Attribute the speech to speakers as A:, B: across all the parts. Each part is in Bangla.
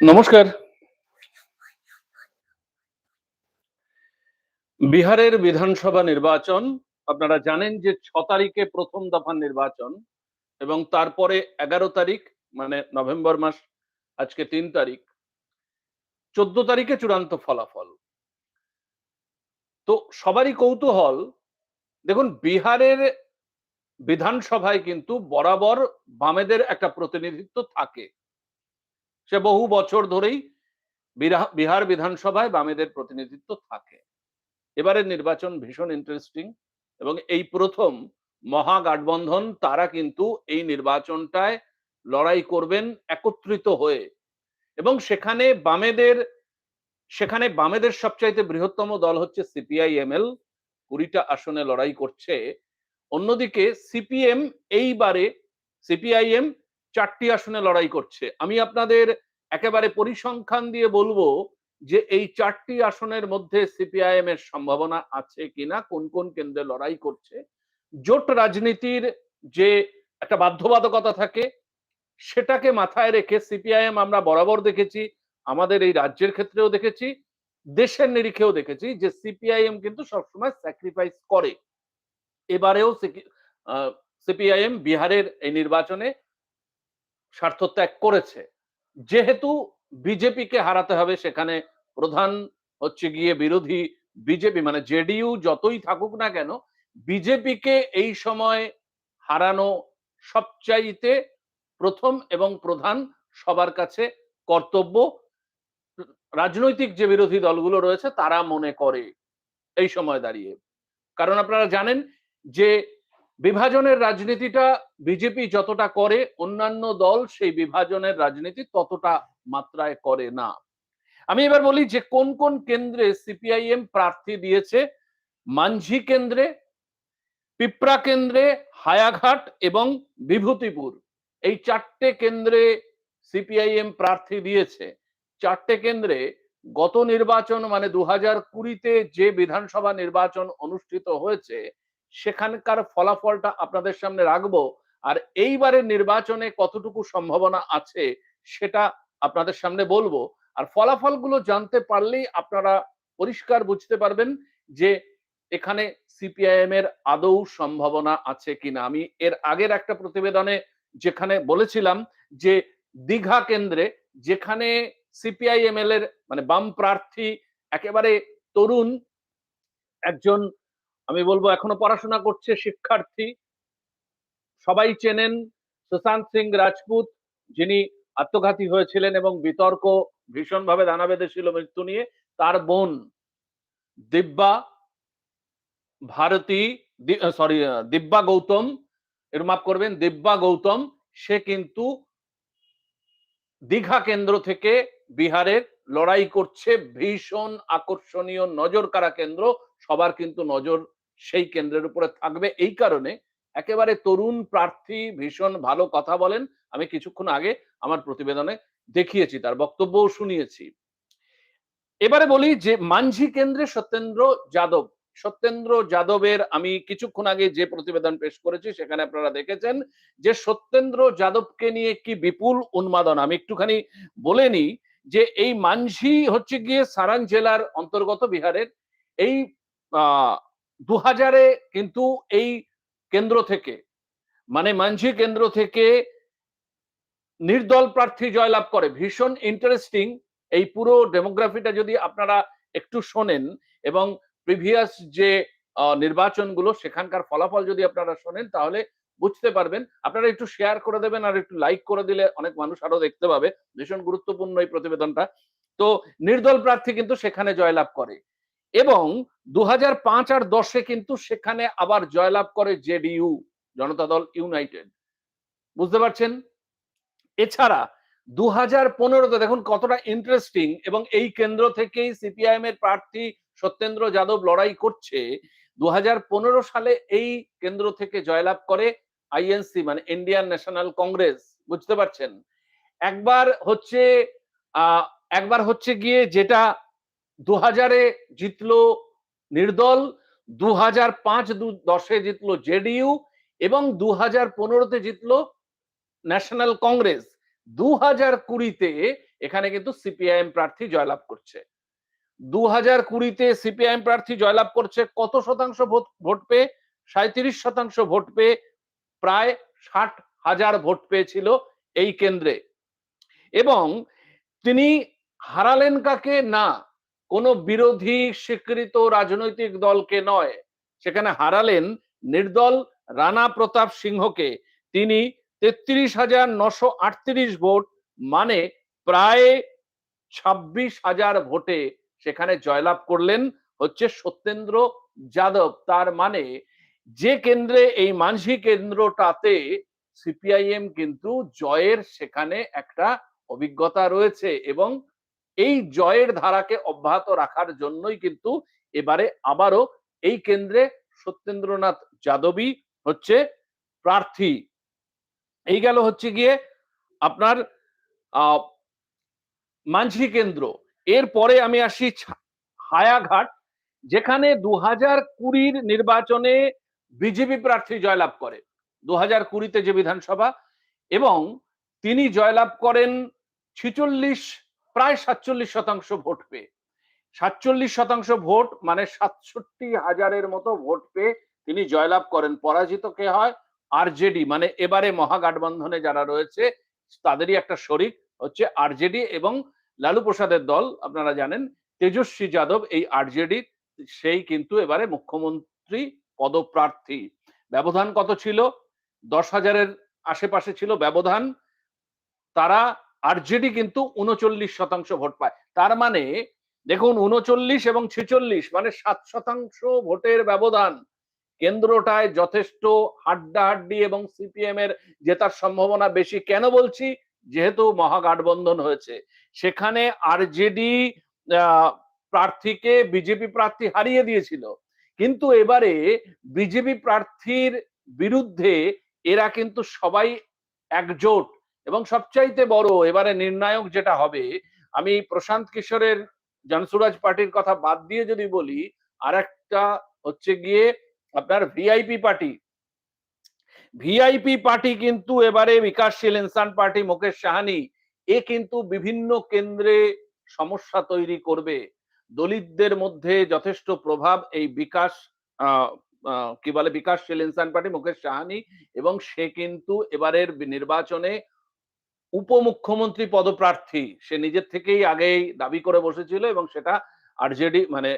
A: নমস্কার। বিহারের বিধানসভা নির্বাচন, আপনারা জানেন যে ছ তারিখে প্রথম দফার নির্বাচন এবং তারপরে এগারো তারিখ মানে নভেম্বর মাস, আজকে তিন তারিখ। চোদ্দ তারিখে চূড়ান্ত ফলাফল। তো সবারই কৌতূহল, দেখুন বিহারের বিধানসভায় কিন্তু বরাবর বামেদের একটা প্রতিনিধিত্ব থাকে। সে বহু বছর ধরেই বিহার বিধানসভায় বামেদের প্রতিনিধিত্ব থাকে। এবারের নির্বাচন ভীষণ ইন্টারেস্টিং এবং এই প্রথম মহাগাঠবন্ধন তারা কিন্তু এই নির্বাচনটায় লড়াই করবেন একত্রিত হয়ে। এবং সেখানে বামেদের সেখানে বামেদের সবচাইতে বৃহত্তম দল হচ্ছে সিপিআই এমএল কুড়িটা আসনে লড়াই করছে। অন্যদিকে সিপিএম এইবারে, সিপিআইএম চারটি আসনে লড়াই করছে। আমি আপনাদের একেবারে পরিসংখ্যান দিয়ে বলব যে এই চারটি আসনের মধ্যে সিপিআইএম এর সম্ভাবনা আছে কিনা, কোন কোন কেন্দ্রে লড়াই করছে, জোট রাজনীতির যে একটা বাধ্যবাধকতা থাকে, সেটাকে মাথায় রেখে সিপিআইএম আমরা বরাবর দেখেছি, আমাদের এই রাজ্যের ক্ষেত্রেও দেখেছি, দেশের নিরিখেও দেখেছি যে সিপিআইএম কিন্তু সবসময় স্যাক্রিফাইস করে। এবারেও সিপিআইএম বিহারের এই নির্বাচনে স্বার্থত্যাগ করেছে। যেহেতু বিজেপিকে হারাতে হবে, সেখানে প্রধান হচ্ছে গিয়ে বিরোধী বিজেপি মানে জেডিইউ যতই থাকুক না কেন, বিজেপিকে এই সময় হারানো সবচাইতে প্রথম এবং প্রধান সবার কাছে কর্তব্য। রাজনৈতিক যে বিরোধী দলগুলো রয়েছে, তারা মনে করে এই সময় দাঁড়িয়ে। কারণ আপনারা জানেন যে বিভাজনের রাজনীতিটা বিজেপি যতটা করে, অন্যান্য দল সেই বিভাজনের রাজনীতি ততটা মাত্রায় করে না। আমি এবার বলি যে কোন কোন কেন্দ্রে সিপিআইএম প্রার্থী দিয়েছে? মাঞ্ঝি কেন্দ্রে পিপরা কেন্দ্রে, হায়াঘাট এবং বিভূতিপুর। এই চারটে কেন্দ্রে সিপিআইএম প্রার্থী দিয়েছে। চারটে কেন্দ্রে গত নির্বাচন মানে দু হাজার কুড়িতে যে বিধানসভা নির্বাচন অনুষ্ঠিত হয়েছে সেখানকার ফলাফলটা আপনাদের সামনে রাখব। আর এইবারের নির্বাচনে কতটুকু সম্ভাবনা আছে সেটা আপনাদের সামনে বলব। আর ফলাফলগুলো জানতে পারলেই আপনারা পরিষ্কার বুঝতে পারবেন যে এখানে সিপিআইএম এর আদৌ সম্ভাবনা আছে কিনা। আমি এর আগের একটা প্রতিবেদনে যেখানে বলেছিলাম যে দীঘা কেন্দ্রে যেখানে সিপিআইএমএল এর মানে বাম প্রার্থী একেবারে তরুণ একজন আমি বলব এখনও পড়াশোনা করছে শিক্ষার্থী। সবাই চেনেন সুশান্ত সিং রাজপুত, যিনি আত্মঘাতী হয়েছিলেন এবং বিতর্ক ভীষণভাবে দানা বেঁধেছিল মৃত্যু নিয়ে। তার বোন দিব্যা ভারতী সরি দিব্যা গৌতম, এর মাফ করবেন, দিব্যা গৌতম, সে কিন্তু দীঘা কেন্দ্র থেকে বিহারের লড়াই করছে ভীষণ আকর্ষণীয় নজর কারা কেন্দ্র। সবার কিন্তু নজর সেই কেন্দ্রের উপরে থাকবে। এই কারণে একেবারে তরুণ প্রার্থী ভীষণ ভালো কথা বলেন। আমি কিছুক্ষণ আগে আমার প্রতিবেদনে দেখিয়েছি, তার বক্তব্যও শুনিয়েছি। এবারে বলি যে মাঞ্ঝি কেন্দ্রে সত্যেন্দ্র যাদব। সত্যেন্দ্র যাদবের আমি কিছুক্ষণ আগে যে প্রতিবেদন পেশ করেছি, সেখানে আপনারা দেখেছেন যে সত্যেন্দ্র যাদবকে নিয়ে কি বিপুল উন্মাদনা। আমি একটুখানি বলে নিই যে এই মানঝি হচ্ছে গিয়ে সারান জেলার অন্তর্গত বিহারের এই দু হাজারে কিন্তু এই কেন্দ্র থেকে মানে মানঝি কেন্দ্র থেকে নির্দল প্রার্থী জয়লাভ করে। ভীষণ ইন্টারেস্টিং এই পুরো ডেমোগ্রাফিটা যদি আপনারা একটু শোনেন এবং প্রিভিয়াস যে নির্বাচনগুলো সেখানকার ফলাফল যদি আপনারা শোনেন তাহলে বুঝতে পারবেন। আপনারা একটু শেয়ার করে দেবেন আর একটু লাইক করে দিলে অনেক মানুষ আরও দেখতে পাবে। ভীষণ গুরুত্বপূর্ণ এই প্রতিবেদনটা। তো নির্দল প্রার্থী কিন্তু সেখানে জয়লাভ করে। এবং দু আর দশে কিন্তু সেখানে আবার জয়লাভ করে জেডিইউ, জনতা দল ইউনাইটেড। বুঝতে পারছেন? এছাড়া দু হাজার পনেরোতে দেখুন কতটা ইন্টারেস্টিং এবং এই কেন্দ্র থেকেই সিপিআইএম এর প্রার্থী সত্যেন্দ্র যাদব লড়াই করছে। দু হাজার পনেরো সালে এই কেন্দ্র থেকে জয়লাভ করে আইএনসি মানে ইন্ডিয়ান ন্যাশনাল কংগ্রেস বুঝতে পারছেন? একবার হচ্ছে একবার হচ্ছে গিয়ে যেটা দু হাজারে জিতলো নির্দল দু হাজার পাঁচ দশে জিতলো জেডিইউ এবং দু হাজার পনেরোতে জিতলো ন্যাশনাল কংগ্রেস। দু হাজার কুড়িতে এখানে কিন্তু সিপিআইএম প্রার্থী জয়লাভ করছে। দু হাজার কুড়িতে সিপিআইএম প্রার্থী জয়লাভ করছে কত শতাংশ ভোট ভোট পেয়ে? সাঁত্রিশ শতাংশ ভোট পেয়ে প্রায় ষাট হাজার ভোট পেয়েছিল এই কেন্দ্রে। এবং তিনি হারালেন কাকে? না কোনো বিরোধী স্বীকৃত রাজনৈতিক দলকে নয়। সেখানে হারালেন নির্দল রানা প্রতাপ সিংহকে। তিনি তেত্রিশ হাজার নশো আটত্রিশ ভোট মানে প্রায় ছাব্বিশ হাজার ভোটে সেখানে জয়লাভ করলেন হচ্ছে সত্যেন্দ্র যাদব। তার মানে যে কেন্দ্রে, এই মানসি কেন্দ্রটাতে সিপিআইএম কিন্তু জয়ের সেখানে একটা অভিজ্ঞতা রয়েছে এবং এই জয়ের ধারাকে অব্যাহত রাখার জন্যই কিন্তু এবারে আবারও এই কেন্দ্রে সত্যেন্দ্রনাথ যাদবই হচ্ছে প্রার্থী। এই গেল হচ্ছে গিয়ে আপনার মাঝি কেন্দ্র। এরপরে আমি আসি হায়াঘাট, যেখানে দু হাজার কুড়ির নির্বাচনে বিজেপি প্রার্থী জয়লাভ করে। দু হাজার কুড়িতে যে বিধানসভা এবং তিনি জয়লাভ করেন ছিচল্লিশ প্রায় সাতচল্লিশ শতাংশ ভোট পেয়ে। সাতচল্লিশ শতাংশ ভোট মানে সাতষট্টি হাজারের মতো ভোট পেয়ে তিনি জয়লাভ করেন। পরাজিত কে হয়? আরজেডি। মানে এবারে মহাগঠবন্ধনে যারা রয়েছে, তাদেরই একটা শরিক হচ্ছে আরজেডি এবং লালু প্রসাদের দল। আপনারা জানেন, তেজস্বী যাদব এই আরজেডি, সেই কিন্তু এবারে মুখ্যমন্ত্রী পদপ্রার্থী। ব্যবধান কত ছিল? দশ হাজারের আশেপাশে ছিল ব্যবধান। তারা আরজেডি কিন্তু উনচল্লিশ শতাংশ ভোট পায়। তার মানে দেখুন, উনচল্লিশ এবং ছেচল্লিশ মানে সাত শতাংশ ভোটের ব্যবধান। কেন্দ্রটায় যথেষ্ট হাড্ডাহাড্ডি এবং সিপিএম এর জেতার সম্ভাবনা বেশি। কেন বলছি? যেহেতু মহাগঠবন্ধন হয়েছে। সেখানে আরজেডি প্রার্থীকে বিজেপি প্রার্থী হারিয়ে দিয়েছিল। কিন্তু এবারে বিজেপি প্রার্থীর বিরুদ্ধে এরা কিন্তু সবাই একজোট। এবং সবচাইতে বড়, এবারে নির্ণায়ক যেটা হবে, আমি প্রশান্ত কিশোরের জনসুরাজ পার্টির কথা বাদ দিয়ে যদি বলি আর একটা হচ্ছে গিয়ে আপনার ভিআইপি পার্টি। ভিআইপি পার্টি কিন্তু এবারে বিকাশশীল ইনসান পার্টি, মুকেশ সাহানি, এ কিন্তু বিভিন্ন কেন্দ্রে সমস্যা তৈরি করবে। দলিতদের মধ্যে যথেষ্ট প্রভাব এই বিকাশ কি বলে বিকাশশীল ইনসান পার্টি, মুকেশ সাহানি, এবং সে কিন্তু এবারের নির্বাচনে উপমুখ্যমন্ত্রী পদপ্রার্থী, সে নিজের থেকেই আগেই দাবি করে বসেছিল এবং সেটা আরজেডি মানে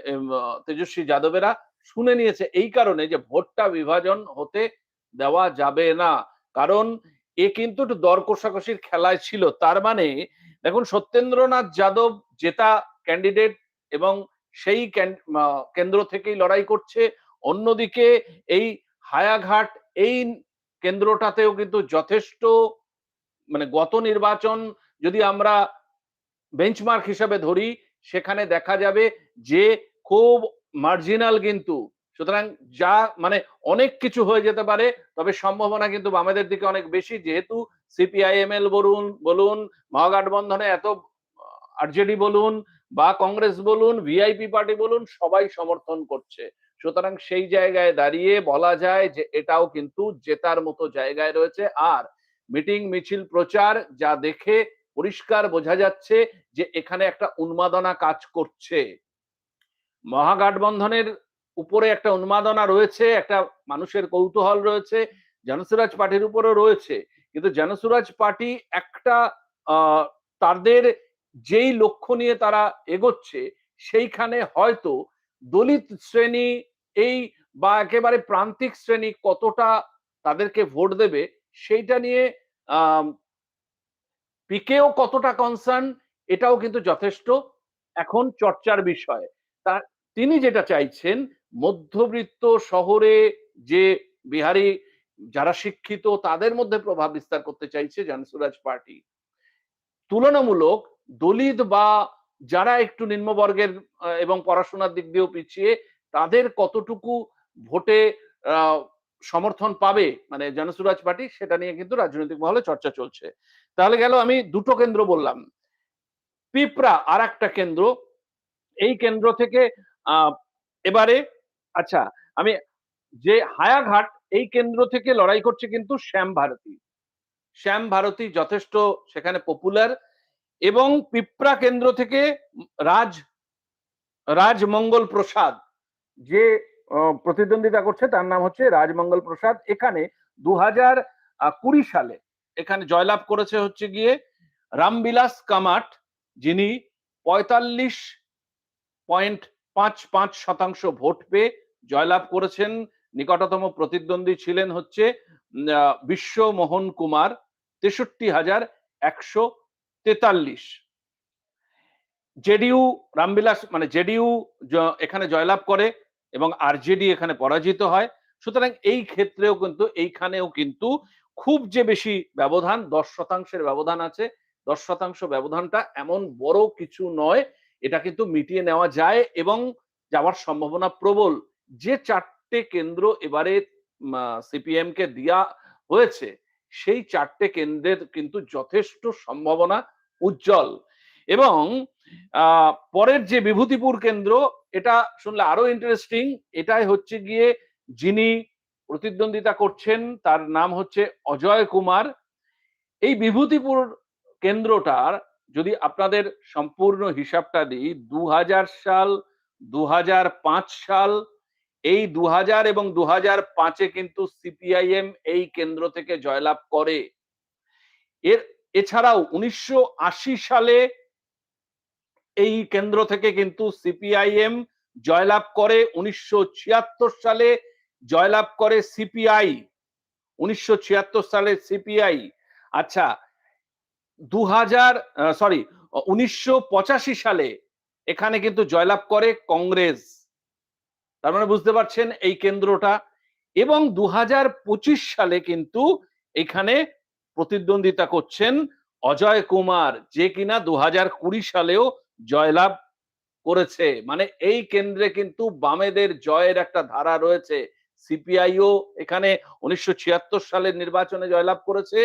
A: তেজস্বী যাদবেরা শুনে নিয়েছে। এই কারণে যে ভোটটা বিভাজন হতে দেওয়া যাবে না। কারণ এ কিন্তু একটু দর কষাকষির খেলায় ছিল। তার মানে দেখুন, সত্যেন্দ্রনাথ যাদব জেতা ক্যান্ডিডেট এবং সেই কেন্দ্র থেকেই লড়াই করছে। অন্যদিকে এই হায়াঘাট, এই কেন্দ্রটাতেও কিন্তু যথেষ্ট মানে গত নির্বাচন যদি আমরা বেঞ্চমার্ক হিসাবে ধরি, সেখানে দেখা যাবে যে খুব মার্জিনাল কিন্তু, সুতরাং যা মানে অনেক কিছু হয়ে যেতে পারে, তবে সম্ভাবনা কিন্তু বামেদের দিকে অনেক বেশি। যেহেতু সিপিআইএমএল বলুন বলুন মহাগঠবন্ধনে এত আরজেডি বলুন বা কংগ্রেস বলুন ভিআইপি পার্টি বলুন, সবাই সমর্থন করছে। সুতরাং সেই জায়গায় দাঁড়িয়ে বলা যায় যে এটাও কিন্তু জেতার মতো জায়গায় রয়েছে। আর মিটিং, মিছিল, প্রচার যা দেখে পরিষ্কার বোঝা যাচ্ছে যে এখানে একটা উন্মাদনা কাজ করছে। মহাগঠবন্ধনের উপরে একটা উন্মাদনা রয়েছে, একটা মানুষের কৌতূহল রয়েছে, জনসুরাজ পার্টির উপরেও রয়েছে। কিন্তু জনসুরাজ পার্টি একটা তাদের যেই লক্ষ্য নিয়ে তারা এগোচ্ছে, সেইখানে হয়তো দলিত শ্রেণি এই বা একেবারে প্রান্তিক শ্রেণি কতটা তাদেরকে ভোট দেবে সেইটা নিয়ে পিকেও কতটা কনসার্ন এটাও কিন্তু যথেষ্ট। এখন চর্চার বিষয়। তা, তিনি যেটা চাইছেন, মধ্যবিত্ত শহরে যে বিহারি, যারা শিক্ষিত, তাদের মধ্যে প্রভাব বিস্তার করতে চাইছে জনসুরাজ পার্টি। তুলনামূলক দলিত বা যারা একটু নিম্নবর্গের এবং পড়াশোনার দিক দিয়েও পিছিয়ে, তাদের কতটুকু ভোটে সমর্থন পাবে মানে জনসুরাজ পার্টি, সেটা নিয়ে কিন্তু রাজনৈতিক মহলে চর্চা চলছে। তাহলে গেল, আমি দুটো কেন্দ্র বললাম। পিপরা আর একটা কেন্দ্র। এই কেন্দ্র থেকে এবারে আচ্ছা আমি যে হায়াঘাট, এই কেন্দ্র থেকে লড়াই করছে কিন্তু শ্যাম ভারতী। শ্যাম ভারতী যথেষ্ট সেখানে পপুলার এবং পিপরা কেন্দ্র থেকে রাজ, রাজমঙ্গল প্রসাদ, যে প্রতিদ্বন্দ্বিতা করছে, তার নাম হচ্ছে রাজমঙ্গল প্রসাদ। এখানে দু হাজার কুড়ি সালে এখানে জয়লাভ করেছে হচ্ছে গিয়ে রামবিলাস কামাট, যিনি পঁয়তাল্লিশ পয়েন্ট পাঁচ পাঁচ শতাংশ ভোট পেয়ে জয়লাভ করেছেন। নিকটতম প্রতিদ্বন্দ্বী ছিলেন হচ্ছে বিশ্বমোহন কুমার, তেষট্টি হাজার একশো তেতাল্লিশ। জেডিইউ, রামবিলাস মানে জেডিইউ এখানে জয়লাভ করে। এবং আরজেডি এখানে পরাজিত হয়। সুতরাং এই ক্ষেত্রেও কিন্তু, এইখানেও কিন্তু খুব যে বেশি ব্যবধান, দশ শতাংশের ব্যবধান আছে, দশ শতাংশ ব্যবধানটা এমন বড় কিছু নয়, এটা কিন্তু মিটিয়ে নেওয়া যায় এবং যাওয়ার সম্ভাবনা প্রবল। যে চারটে কেন্দ্র এবারে সিপিএম কে দেয়া হয়েছে, সেই চারটে কেন্দ্রের কিন্তু যথেষ্ট সম্ভাবনা উজ্জ্বল। এবং পরের যে বিভূতিপুর কেন্দ্র, এটা শুনলে আরও ইন্টারেস্টিং এটাই হচ্ছে গিয়ে যিনি প্রতিদ্বন্দ্বিতা করছেন, তার নাম হচ্ছে অজয় কুমার। এই বিভূতিপুর কেন্দ্রটার যদি আপনাদের সম্পূর্ণ হিসাবটা দিই দু হাজার সাল দু হাজার পাঁচ সাল, এই দু হাজার এবং দু হাজার পাঁচে কিন্তু সিপিআইএম এই কেন্দ্র থেকে জয়লাভ করে। এর, এছাড়াও উনিশশো আশি সালে এই কেন্দ্র থেকে কিন্তু সিপিআইএম জয়লাভ করে উনিশশো ছিয়াত্তর সালে, জয়লাভ করে সিপিআই, উনিশশো সালে সিপিআই। আচ্ছা দু হাজার সরি উনিশশো সালে এখানে কিন্তু জয়লাভ করে কংগ্রেস। তার মানে বুঝতে পারছেন এই কেন্দ্রটা। এবং দু হাজার পঁচিশ সালে কিন্তু এখানে প্রতিদ্বন্দ্বিতা করছেন অজয় কুমার, যে কিনা দু সালেও জয়লাভ করেছে। মানে এই কেন্দ্রে কিন্তু বামেদের জয়ের একটা ধারা রয়েছে। সিপিআইও এখানে উনিশশো ছিয়াত্তর সালের নির্বাচনে জয়লাভ করেছে।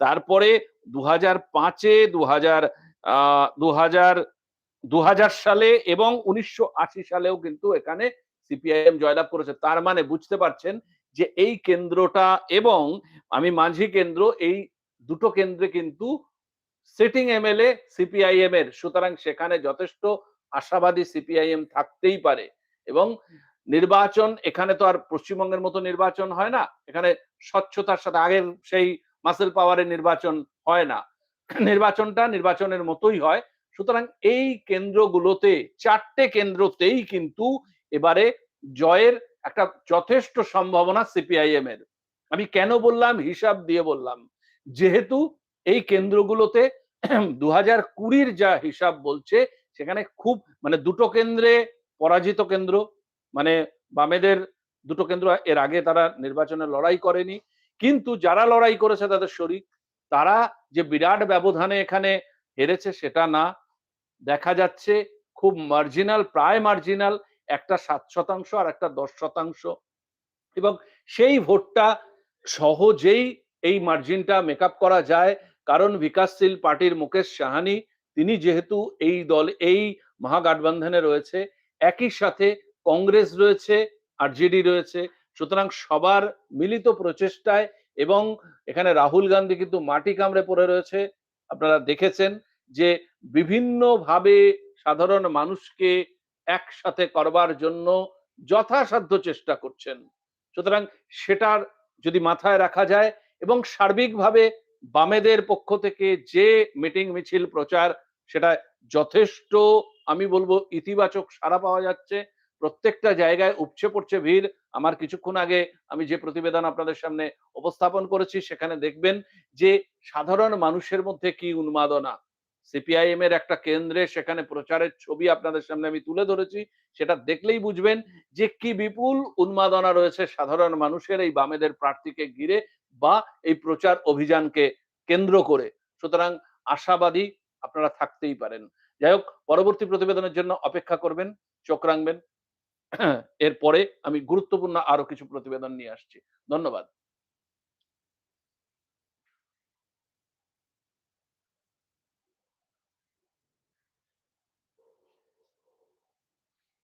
A: তারপরে দু হাজার পাঁচে দু হাজার দু হাজার সালে এবং উনিশশো আশি সালেও কিন্তু এখানে সিপিআইএম জয়লাভ করেছে। তার মানে বুঝতে পারছেন যে এই কেন্দ্রটা এবং আমি মাঝি কেন্দ্র, এই দুটো কেন্দ্রে কিন্তু সিটিং এমএলএ সিপিআইএম এর। সুতরাং সেখানে যথেষ্ট আশাবাদী সিপিআইএম থাকতেই পারে। এবং নির্বাচন এখানে তো আর পশ্চিমবঙ্গের মতো নির্বাচন হয় না। এখানে স্বচ্ছতার সাথে আগের সেই মাসেল পাওয়ারের নির্বাচন হয় না। নির্বাচনটা নির্বাচনের মতোই হয়। সুতরাং এই কেন্দ্রগুলোতে চারটে কেন্দ্রতেই কিন্তু এবারে জয়ের একটা যথেষ্ট সম্ভাবনা সিপিআইএম এর। আমি কেন বললাম? হিসাব দিয়ে বললাম। যেহেতু এই কেন্দ্রগুলোতে দু হাজার কুড়ির যা হিসাব বলছে, সেখানে খুব মানে দুটো কেন্দ্রে পরাজিত কেন্দ্র মানে বামেদের দুটো কেন্দ্র এর আগে তারা নির্বাচনে লড়াই করেনি। কিন্তু যারা লড়াই করেছে তাদের শরিক, তারা যে বিরাট ব্যবধানে এখানে হেরেছে সেটা না। দেখা যাচ্ছে খুব মার্জিনাল প্রায় মার্জিনাল একটা সাত শতাংশ আর একটা দশ শতাংশ। এবং সেই ভোটটা সহজেই এই মার্জিনটা মেকআপ করা যায়। কারণ বিকাশশীল পার্টির মুকেশ সাহানি, তিনি যেহেতু এই দল, এই মহাগঠবন্ধনে রয়েছে, একই সাথে কংগ্রেস রয়েছে, আরজেডি রয়েছে, সুতরাং সবার মিলিত প্রচেষ্টায় এবং এখানে রাহুল গান্ধী কিন্তু মাটি কামড়ে পড়ে রয়েছে। আপনারা দেখেছেন যে বিভিন্নভাবে সাধারণ মানুষকে একসাথে করবার জন্য যথাসাধ্য চেষ্টা করছেন। সুতরাং সেটার যদি মাথায় রাখা যায় এবং সার্বিকভাবে বামেদের পক্ষ থেকে যে মিটিং মিছিল প্রচার, সেটা যথেষ্ট, আমি বলব, ইতিবাচক সাড়া পাওয়া যাচ্ছে। প্রত্যেকটা জায়গায় উপচে পড়ছে ভিড়। আমার কিছুক্ষণ আগে আমি যে প্রতিবেদন আপনাদের সামনে উপস্থাপন করেছি, সেখানে দেখবেন যে সাধারণ মানুষের মধ্যে কি উন্মাদনা। সিপিআইএম এর একটা কেন্দ্রে সেখানে প্রচারের ছবি আপনাদের সামনে আমি তুলে ধরেছি। সেটা দেখলেই বুঝবেন যে কি বিপুল উন্মাদনা রয়েছে সাধারণ মানুষের এই বামেদের প্রার্থীকে ঘিরে। বা এই প্রচার অভিযানকে কেন্দ্র করে। সুতরাং আশাবাদী আপনারা থাকতেই পারেন। যাই হোক পরবর্তী প্রতিবেদনের জন্য অপেক্ষা করবেন, চোখ রাখবেন। এরপরে আমি গুরুত্বপূর্ণ আরও কিছু প্রতিবেদন নিয়ে আসছি। ধন্যবাদ।